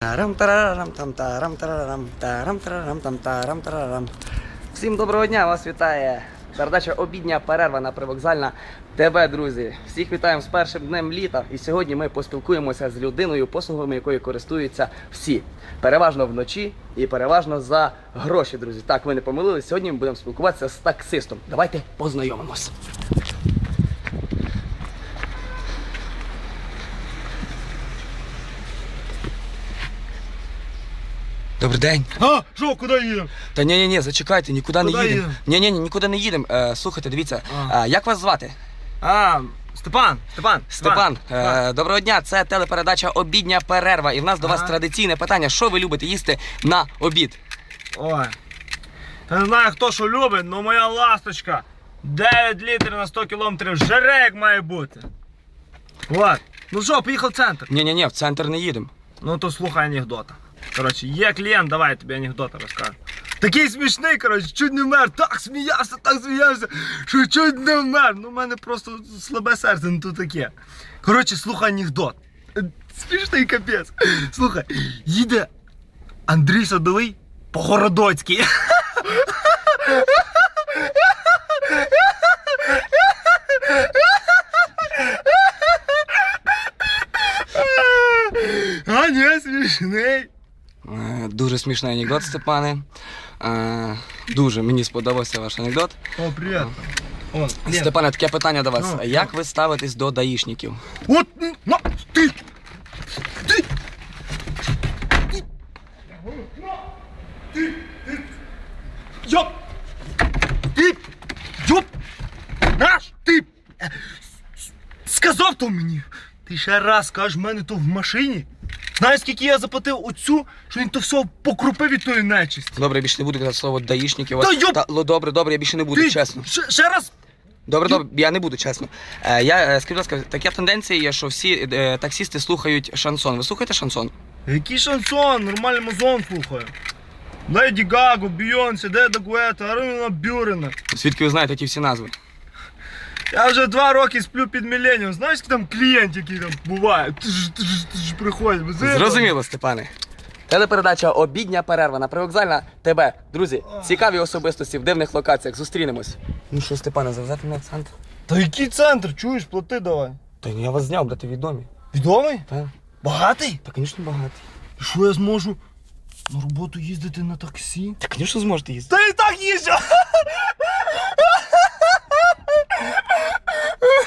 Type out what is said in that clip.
Тарам тарарам там. Всім доброго дня! Вас вітає передача обідня перерва на привокзальна ТВ, друзі. Всіх вітаємо з першим днем літа. І сьогодні ми поспілкуємося з людиною, послугами якої користуються всі. Переважно вночі і переважно за гроші, друзі. Так, ви не помилились. Сьогодні ми будемо спілкуватися з таксистом. Давайте познайомимось. Добрий день. А, що, куди їдемо? Та ні, ні, ні, зачекайте, нікуди Куди не їдемо. їдемо? Ні, ні, ні, нікуди не їдемо. Е, слухайте, дивіться, А. е, як вас звати? А, Степан, Степан. Степан, Степан. е, доброго дня. Це телепередача Обідня перерва. І в нас до вас Ага. традиційне питання: що ви любите їсти на обід? Ой. Я не знаю, хто що любить, але моя ласточка 9 літрів на 100 кілометрів жере, як має бути. От. Ну що, поїхав в центр. Ні, ні, ні, в центр не їдемо. Ну то слухай анекдота. Коротше, є клієнт, давай я тобі анекдота розкажу. Такий смішний, коротше, чуть не вмер, так сміявся, так сміявся, що чуть не вмер. Ну, в мене просто слабе серце, ну то таке. Коротше, слухай анекдот. Е, Смішний капець. Слухай, їде Андрій Садовий по Городоцькій. А, ні, смішний. Е, дуже смішний анекдот, Степане. Е, дуже мені сподобався ваш анекдот. О, привіт. О, Степане, таке питання до вас. Ну, як ви ставитесь до даїшників? От, ну, на, ти! Ти! Ти! Йоп! Ти! Йоп! Наш! Ти! Е, Сказав то мені! Ти ще раз скажеш в мене то в машині. Знаєш, скільки я заплатив оцю, що він то все покрупив від тої нечисті. Добре, я більше не буду казати слово даїшники. Та йоп! Добре, добре, я більше не буду, Ти чесно. Ще, ще раз Добре, добре, я не буду, чесно. Е, я е, скажіть, будь ласка, така тенденція є, що всі е, таксісти слухають шансон. Ви слухаєте шансон? Який шансон, нормальний музон слухаю. Леді Гагу, Бійонсі, Деда Гуета, Арина Бюрена. Звідки ви знаєте ті всі назви? Я вже два роки сплю під міленіум. Знаєш, там клієнт, який там буває? Тж, тж, тж, приходять. Зрозуміло, Степане. Телепередача Обідня перерва на привокзальна ТБ. Друзі, цікаві особистості в дивних локаціях. Зустрінемось. Ну що, Степане, завезете мене в центр? Та який центр? Чуєш, плати давай. Та я вас зняв, будете відомі. Відомий? Так, Багатий? та, звісно, багатий. І Що я зможу на роботу їздити на таксі? Та, звісно, зможете їздити. Та і так їжджу!